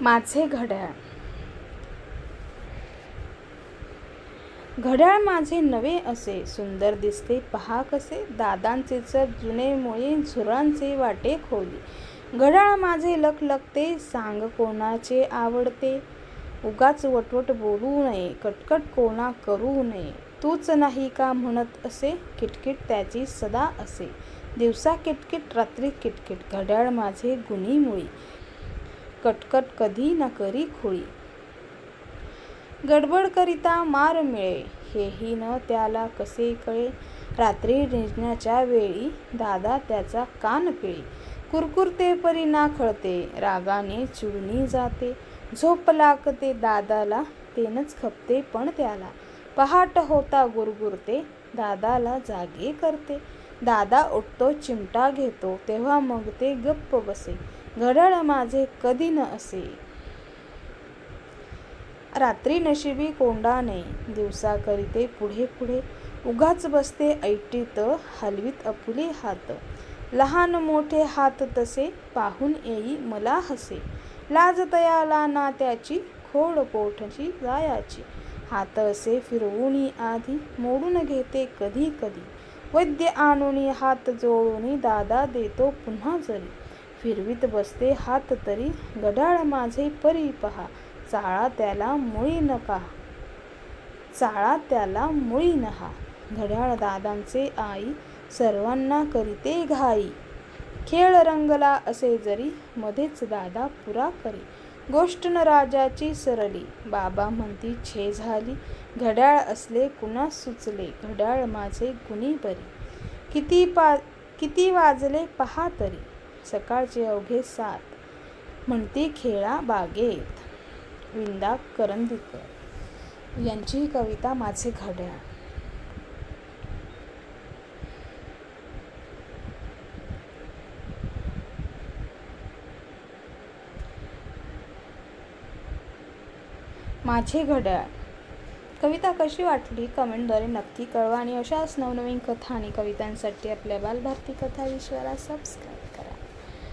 माझे घड्याळ. घड्याळ माझे नवे असे सुंदर दिसते पहा कसे दादांचे चर जुने मुळे झुरांचे वाटे खोली. घड्याळ माझे लखलखते सांग कोणाचे आवडते. उगाच वटवट बोलू नये कटकट कोणा करू नये. तूच नाही का म्हणत असे किटकिट त्याची सदा असे. दिवसा किटकिट रात्री किटकिट घड्याळ माझे गुणी मुळी कटकट कधी ना करी खुळी. गडबड करिता मार मिळे हेही न त्याला कसे कळे? रात्री निजण्याच्या वेळी दादा त्याचा कान पिळे. कुरकुरते परी ना खळते रागाने चिडूनी जाते. झोप लागते दादाला तेनच खपते पण त्याला. पहाट होता गुरगुरते दादाला जागे करते. दादा उठतो चिमटा घेतो तेव्हा मग ते गप्प बसे. घड्याळ माझे कधी न असे. रात्री नशिबी कोंडा दिवसा करीते पुढे पुढे उगाच बसते ऐटीत हलवीत अपुले हात. लहान मोठे हात तसे पाहून येई मला हसे. लाज तयाला ना त्याची खोड पोठची जायाची. हात असे फिरवून आधी मोडून घेते कधी कधी. वैद्य आणून हात जोडून दादा देतो पुन्हा जरी. फिरवीत बसते हात तरी. गडाळ माझे परी पहा. चाळा त्याला मुळी नका. चाळा त्याला मुळी नहा. घड्याळ दादांचे आई सर्वांना करीते घाई. खेळ रंगला असे जरी मध्येच दादा पुरा करी. गोष्ट न राजाची सरली. बाबा म्हणती छे झाली. घड्याळ असले कुणा सुचले. घड्याळ माझे गुणी बरी. किती पा किती वाजले पहा तरी. सकाळचे अवघे सात. म्हणती खेळा बागेत. विंदा करंदीकर. यांची कविता माझे घड्याळ. माझे घड्याळ. कविता कशी वाटली? कमेंटद्वारे नक्की कळवा आणि अशाच नवनवीन कथा आणि कवितांसाठी आपल्या बालभारती कथा विश्वाला सबस्क्राईब